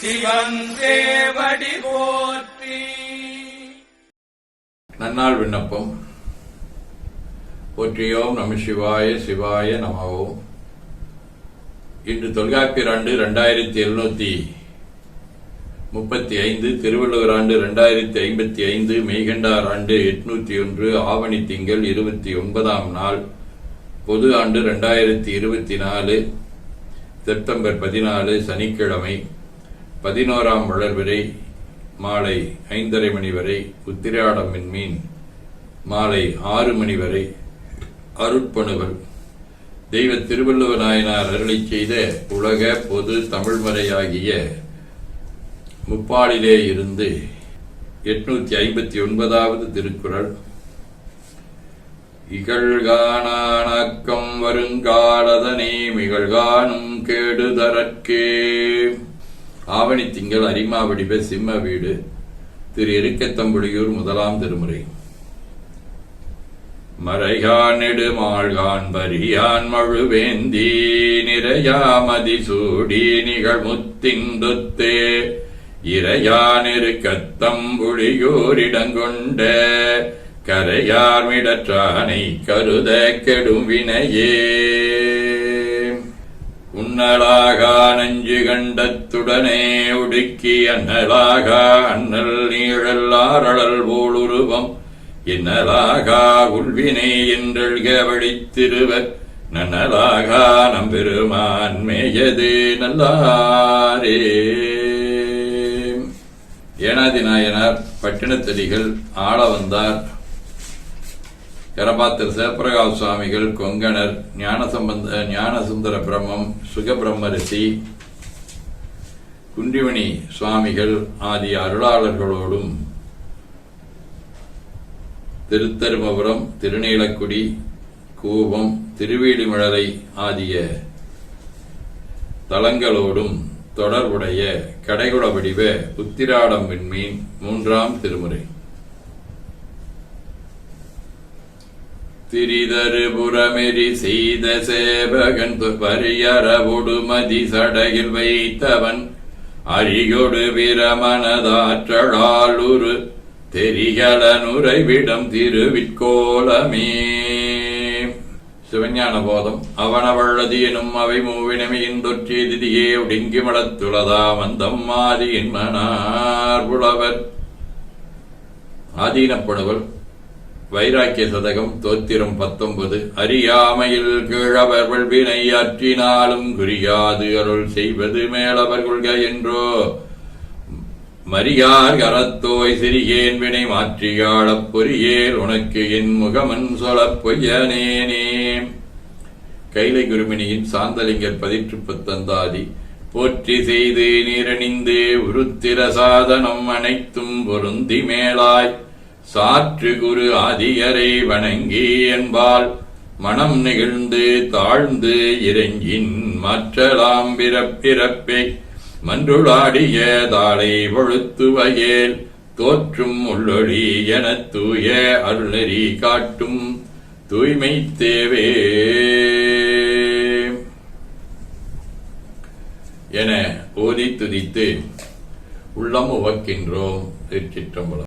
சிவன் போற்றி. நன்னாள் விண்ணப்பம். போற்றியோம் நம சிவாய சிவாய நமவோம் இன்று தொல்காப்பியர் ஆண்டு ரெண்டாயிரத்தி எழுநூத்தி முப்பத்தி ஐந்து திருவள்ளுவர் ஆண்டு ரெண்டாயிரத்தி ஐம்பத்தி ஐந்து மெய்கண்டார் ஆண்டு எட்நூத்தி ஒன்று ஆவணி திங்கள் இருபத்தி ஒன்பதாம் நாள் பொது ஆண்டு ரெண்டாயிரத்தி இருபத்தி நாலு செப்டம்பர் பதினாலு சனிக்கிழமை. பதினோராம் வளர்விரை மாலை ஐந்தரை மணி வரை உத்திராடம் மீன். மாலை ஆறு மணி வரை அருட்பணுவல். தெய்வ திருவள்ளுவ நாயனார் அருளை செய்த உலக பொது தமிழ்மறையாகிய முப்பாலிலே இருந்து எட்நூத்தி ஐம்பத்தி ஒன்பதாவது திருக்குறள். இகழ்கானாக்கம் வருங்காலதனே மிகழ்கானும் கேடுதரற்கே. ஆவணி திங்கள் அரிமா வடிவ சிம்ம வீடு திரு எருக்கத்தம்புடியூர் முதலாம் திருமுறை. மறைகான் நெடுமாள்கான் பரியான் மழுவேந்தி நிறையாமதி சூடி நிகழ்முத்திந்துத்தே இறையான் இருக்கத்தம்புழியூரிடங்கொண்ட கரையார் மிடற்றானை கருத கெடும் வினையே உன்னலாகா நஞ்சு கண்டத்துடனே உடுக்கி அண்ணலாகா அண்ணல் நீழல்லாரழல் போலுருவம் இன்னலாகா உள்வினை என்றழ்க வழித்திருவர் நன்னலாகா நம்பெருமான் மேயது நல்லாரே. ஏனாதி நாயனார் பட்டினத்தடிகள் ஆள வந்தார். கரபாத்திர சிவபிரகாஷ் சுவாமிகள் கொங்கணர் ஞானசம்பந்த ஞானசுந்தர பிரம்மம் சுகபிரம்மரிசி குண்டிமணி குன்றிமணி சுவாமிகள் ஆகிய அருளாளர்களோடும் திருத்தருமபுரம் திருநீலக்குடி கூபம் திருவீடிமழலை ஆகிய தலங்களோடும் தொடர்புடைய கடைகுட வடிவ உத்திராடம் விண்மீன் மூன்றாம் திருமுறை. திரிதருபுறமெறி செய்த சேவகன் பரியரபொடு மதி சடையில் வைத்தவன் அரியொடு பிரமணதாற்றலால் உரு தெரியல திருவிற்கோலமே சிவஞான போதம் அவனவள்ளது எனும் அவை மூவினமையின் தொற்றிய திதியே ஒடுங்கி மடத்துளதா வந்தம் மாதியின் மனார் புலவர். ஆதீனப்படுவர் வைராக்கிய சதகம் தோத்திரம் பத்தொன்பது. அறியாமையில் கீழவர் வினை ஆற்றினாலும் குறியாது அருள் செய்வது மேலவர் கொள்க என்றோ. மரியார் கரத்தோய் சிறியேன் வினை மாற்றியாழப் பொறியேல் உனக்கு என் முகமன் சொலப் பொய்யனேனே. கைலை குருமினியின் சாந்தலிங்கர் பதிற்று பத்தந்தாதி போற்றி செய்து நீரணிந்து உருத்திர சாதனம் அனைத்தும் பொருந்தி மேலாய். சாற்று குரு ஆதியரை வணங்கி என்பால் மனம் நெகிழ்ந்து தாழ்ந்து இறங்கின் மற்றலாம் பிறப்பிறப்பை மன்றுளாடிய தாளை வழுத்துவையேல் தோற்றும் உள்ளொளி எனத் தூய அருளறி காட்டும் தூய்மை தேவே. என ஓதி துதித்து உள்ளம் உவக்கின்றோம் திருச்சிற்றம்பலம்.